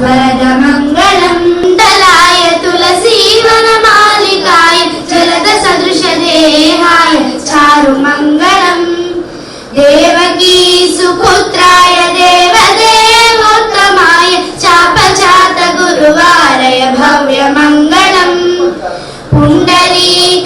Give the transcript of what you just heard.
వరదమంగళం దళాయ తులసీవనమాలికాయ జలద సదృశ దేహాయ చారు మంగళం దేవకీ సుపుత్రాయ దేవదేవోత్తమాయ చాపచాత పుండరీక